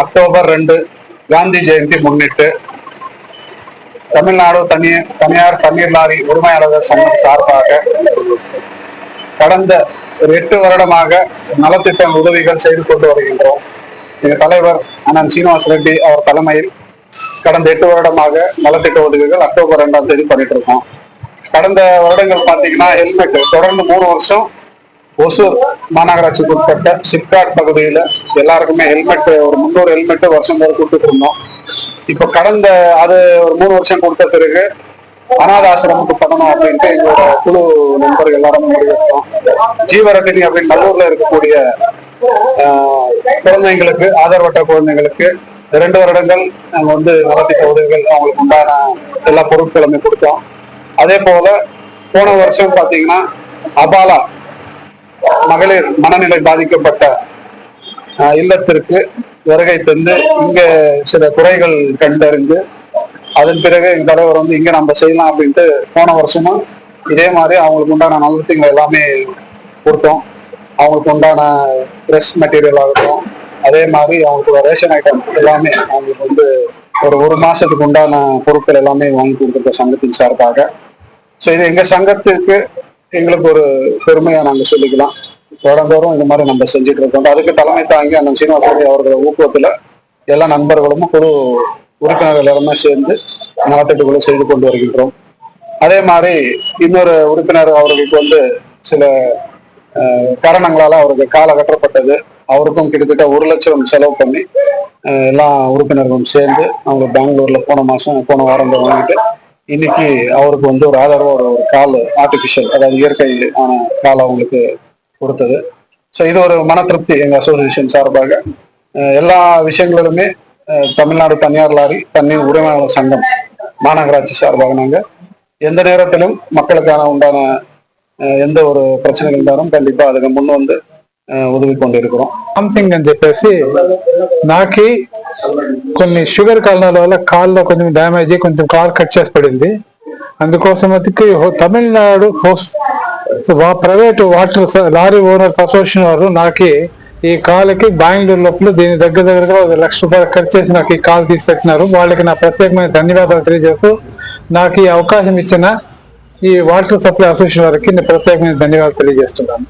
October ரெண்டு காந்தி ஜெயந்தி முன்னிட்டு தமிழ்நாடு தனி தனியார் தண்ணீர் லாரி உரிமையாளர்கள் சங்கம் சார்பாக கடந்த ஒரு எட்டு வருடமாக நலத்திட்ட உதவிகள் செய்து கொண்டு வருகின்றோம். எங்கள் தலைவர் அண்ணன் சீனிவாஸ் ரெட்டி அவர் தலைமையில் கடந்த எட்டு வருடமாக நலத்திட்ட உதவிகள் அக்டோபர் ரெண்டாம் தேதி பண்ணிட்டு இருக்கோம். கடந்த வருடங்கள் பார்த்தீங்கன்னா ஹெல்மெட் தொடர்ந்து மூணு வருஷம் ஒசூர் மாநகராட்சிக்கு உட்பட்ட சிப்காட் பகுதியில எல்லாருக்குமே ஹெல்மெட் ஒரு முந்நூறு ஹெல்மெட் வருஷம் போது கொடுத்துட்டு இருந்தோம். இப்ப கடந்த அது ஒரு மூணு வருஷம் கொடுத்த பிறகு அனாத ஆசிரமத்துக்கு பண்ணணும் அப்படின்ட்டு எங்களோட குழு நண்பர்கள் எல்லாருமே முடிவெடுத்தோம் ஜீவரத்தினி அப்படின்னு நல்லூர்ல இருக்கக்கூடிய குழந்தைங்களுக்கு ஆதரவற்ற குழந்தைங்களுக்கு ரெண்டு வருடங்கள் நாங்க வந்து நலத்திட்ட உதவிகள் அவங்களுக்கு உண்டான எல்லா பொருட்களுமே கொடுத்தோம். அதே போல போன வருஷம் பாத்தீங்கன்னா அபாலா மகளிர் மனநிலை பாதிக்கப்பட்ட இல்லத்திற்கு வருகை தந்து இங்க சில குறைகள் கண்டறிந்து அதன் பிறகு எங்க தலைவர் வந்து இங்க நம்ம செய்யலாம் அப்படின்ட்டு போன வருஷமும் இதே மாதிரி அவங்களுக்கு உண்டான நலத்திட்டங்கள் எல்லாமே கொடுத்தோம். அவங்களுக்கு உண்டான ட்ரெஸ் மெட்டீரியல் ஆகட்டும் அதே மாதிரி அவங்களுக்கு ரேஷன் ஐட்டம் எல்லாமே அவங்களுக்கு வந்து ஒரு ஒரு மாசத்துக்கு உண்டான பொருட்கள் எல்லாமே வாங்கி கொடுத்துருக்க சங்கத்தின் சார்பாக. ஸோ இது எங்க சங்கத்துக்கு எங்களுக்கு ஒரு பெருமையா நாங்க சொல்லிக்கலாம். தொடர்ந்தோறும் இந்த மாதிரி நம்ம செஞ்சுட்டு இருக்கோம். அதுக்கு தலைமை தாங்கி அண்ணன் சீனிவாசரி அவர்கள் ஊக்குவத்துல எல்லா நண்பர்களும் குழு உறுப்பினர்கள் எல்லாருமே சேர்ந்து நலத்திட்டங்களை செய்து கொண்டு வருகின்றோம். அதே மாதிரி இன்னொரு உறுப்பினர் அவர்களுக்கு வந்து சில காரணங்களால அவருக்கு கால கட்டப்பட்டது. அவருக்கும் கிட்டத்தட்ட ஒரு லட்சம் செலவு பண்ணி எல்லா உறுப்பினர்களும் சேர்ந்து அவங்க பெங்களூர்ல போன மாசம் போன வாரம் வாங்கிட்டு இன்னைக்கு அவருக்கு வந்து ஒரு ஆதரவா ஒரு ஒரு கால் ஆர்டிபிஷியல் அதாவது இயற்கை ஆன கால் அவங்களுக்கு கொடுத்தது. ஸோ இது ஒரு மன திருப்தி எங்க அசோசியேஷன் சார்பாக. எல்லா விஷயங்களிலுமே தமிழ்நாடு தனியார் லாரி தண்ணீர் உரிமையாளர் சங்கம் மாநகராட்சி சார்பாக நாங்கள் எந்த நேரத்திலும் மக்களுக்கான உண்டான எந்த ஒரு பிரச்சனைகள் இருந்தாலும் கண்டிப்பாக அதுக்கு முன் வந்து ఉదవి கொண்டு இருக்கிறோம் అని చెప్పేసి నాకి కొన్ని షుగర్ కారణాల వల్ల కాల్లో కొంచెం డ్యామేజ్ కొంచెం కాల్ కట్ చేసి పడింది. అందుకోసం అతికి Tamil Nadu private water lorry owners association వారు నాకి ఈ కాలుకి బెంగళూరు లోపల దీని దగ్గర దగ్గరగా ఒక లక్ష రూపాయలు ఖర్చు చేసి నాకు ఈ కాల్ తీసుకెట్టినారు వాళ్ళకి నా ప్రత్యేకమైన ధన్యవాదాలు తెలియజేస్తూ నాకు ఈ అవకాశం ఇచ్చిన ఈ వాటర్ సప్లై అసోసియేషన్ వారికి నేను ప్రత్యేకమైన ధన్యవాదాలు తెలియజేస్తున్నాను.